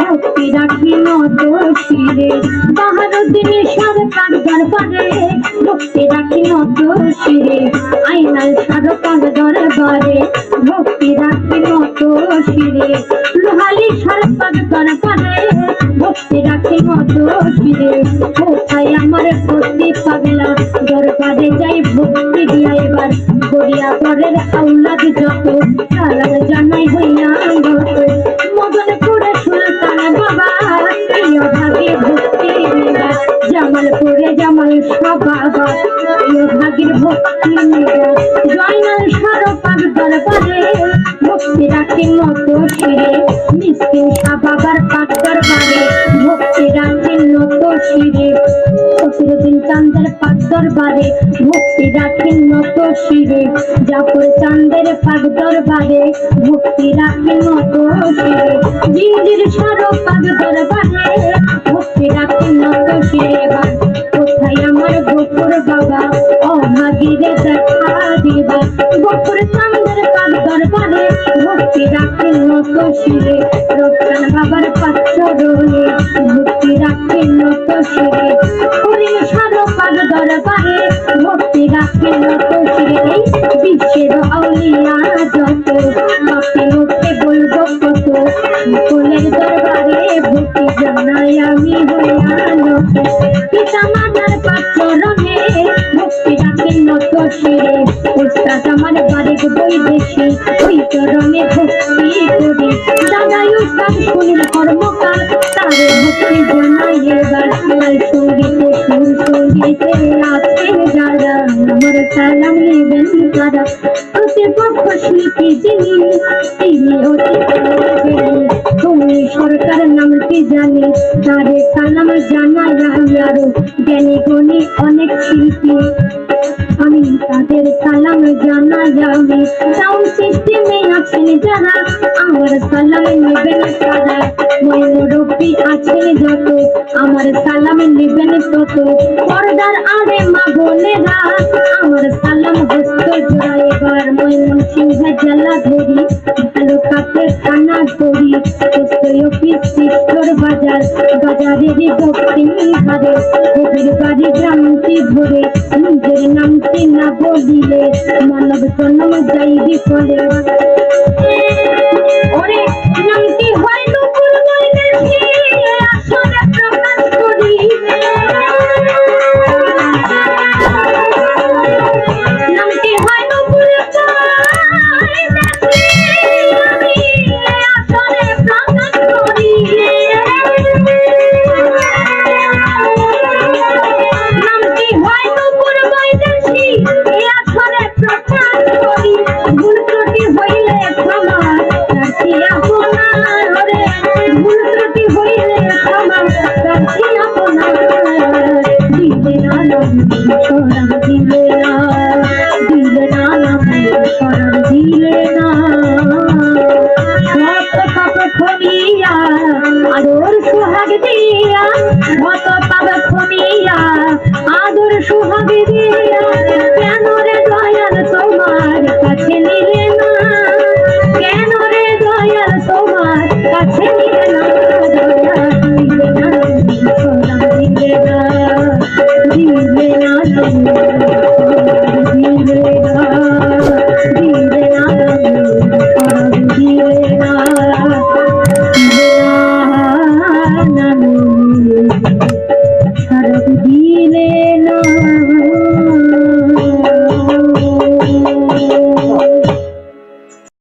ভক্তি রাখি নত শিরে। বাহারুদ্দিন সরকার দরবারে ভক্তি রাখি নত শিরে। আইনাল সরকার দরবারে ভক্তি রাখি নত শিরে। লোহালি সরকার দরবারে ভক্তি রাখি নত শিরে। কোথায় আমার ভক্তি পাগলা দরবারে যাই ভক্তি দিয়া এবার। গড়িয়া পরের আউলাদ যত জামালপুরে বাবা ভাগের ভক্তি জয়নাল রাখি মতো শিরে। ফসরুদ্দিন চান্দের পাক দরবারে ভক্তি রাখেন নত শিরে। জাফর চান্দের পাক দরবারে দরবারে বাবা। অভাগীরে দেখা দিবা। গোপুর চান্দের পাক দরবারে ভক্তি রাখেন নত শিরে। রোশন বাবার পাত্র রোলে ভক্তি রাখেন নত শিরে। হরিণ সারো পাগ দরবারে ভক্তি রাখেন নত শিরে। বিশ্বের আউলিয়া যত পাপে মুখে বলব কত সকলের দরবারে ভক্তি জানাই আমি হইয়া নত পিতা মাতার পাত্র রঙে ভক্তি রাখেন নত শিরে উস্তাদ আমার বাড়ির বৈদেশি ওই চরণে ভক্তি করি দাদাই উস্তাদ কর্মকার তারে ভক্তি জানাই এবার সালাম নেবেন তারা প্রতিপক্ষ শিল্পী যিনি তিনি অতি। তুমি সরকার নামটি জানি, তারে সালাম জানাই আমি জ্ঞানী গুণী অনেক শিল্পী। আমি তাদের সালাম জানাই আমি। সাউন্ড সিস্টেমে আছেন যারা, আমার সালাম নেবেন তারা। ময়ূরপি আছেন যত, আমার সালাম নেবেন তত। পর্দার আরে মা বোনেরা আমার সালাম হস্ত জোড়া মই ময়ূর সিংহ জেলা ধরি, ভালো কাপে ধরি করি অফিস শিষ্টর বাজার, বাজারের দক্ষিণ হারে কবির বাড়ি গ্রামটি ভরে, নিজের নামটি না বলিলে মানব জন্ম যাইবি ফলে সুহাগ দিয়া মত পাপ খমিয়া আদর সুহাগ দিয়া কেন রে দয়াল তোমার কাছে নিলে না? কেন রে দয়াল তোমার কাছে নিলে না, দিলে না দিলে না।